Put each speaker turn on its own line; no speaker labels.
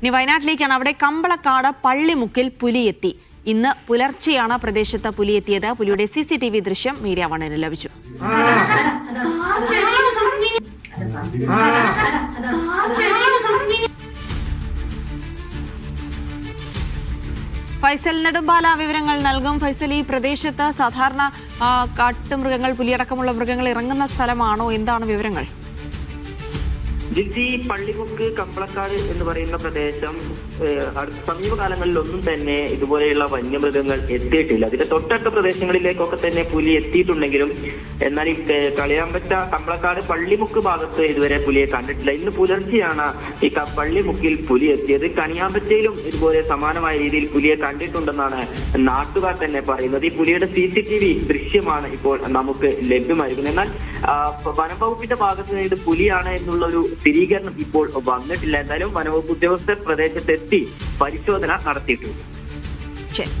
ഇനി വയനാട്ടിലേക്കാണ്. അവിടെ കമ്പളക്കാട് പള്ളിമുക്കിൽ പുലിയെത്തി. ഇന്ന് പുലർച്ചെയാണ് പ്രദേശത്ത് പുലിയെത്തിയത്. പുലിയുടെ സി സി ടി വി ദൃശ്യം മീഡിയ വണ്ണിന് ലഭിച്ചു. ഫൈസൽ നെടുമ്പാല വിവരങ്ങൾ നൽകും. ഫൈസൽ ഈ പ്രദേശത്ത് സാധാരണ കാട്ടുമൃഗങ്ങൾ പുലിയടക്കമുള്ള മൃഗങ്ങൾ ഇറങ്ങുന്ന സ്ഥലമാണോ? എന്താണ് വിവരങ്ങൾ?
ജിജി പള്ളിമുക്ക് കമ്പളക്കാട് എന്ന് പറയുന്ന പ്രദേശം സമീപകാലങ്ങളിലൊന്നും തന്നെ ഇതുപോലെയുള്ള വന്യമൃഗങ്ങൾ എത്തിയിട്ടില്ല. അതിന്റെ തൊട്ടടുത്ത പ്രദേശങ്ങളിലേക്കൊക്കെ തന്നെ പുലി എത്തിയിട്ടുണ്ടെങ്കിലും എന്നാൽ ഈ കളിയാമ്പറ്റ കമ്പളക്കാട് പള്ളിമുക്ക് ഭാഗത്ത് ഇതുവരെ പുലിയെ കണ്ടിട്ടില്ല. ഇന്ന് പുലർച്ചെയാണ് ഈ പള്ളിമുക്കിൽ പുലി എത്തിയത്. കണിയാമ്പറ്റയിലും ഇതുപോലെ സമാനമായ രീതിയിൽ പുലിയെ കണ്ടിട്ടുണ്ടെന്നാണ് നാട്ടുകാർ തന്നെ പറയുന്നത്. ഈ പുലിയുടെ സി സി ടി വി ദൃശ്യമാണ് ഇപ്പോൾ നമുക്ക് ലഭ്യമായിരിക്കുന്നത്. എന്നാൽ വനംവകുപ്പിന്റെ ഭാഗത്ത് നിന്ന് ഇത് പുലിയാണ് എന്നുള്ള ഒരു സ്ഥിരീകരണം ഇപ്പോൾ വന്നിട്ടില്ല. എന്തായാലും വനംവകുപ്പ് ഉദ്യോഗസ്ഥർ പ്രദേശത്തെത്തി പരിശോധന നടത്തിയിട്ടുണ്ട്.
ശരി.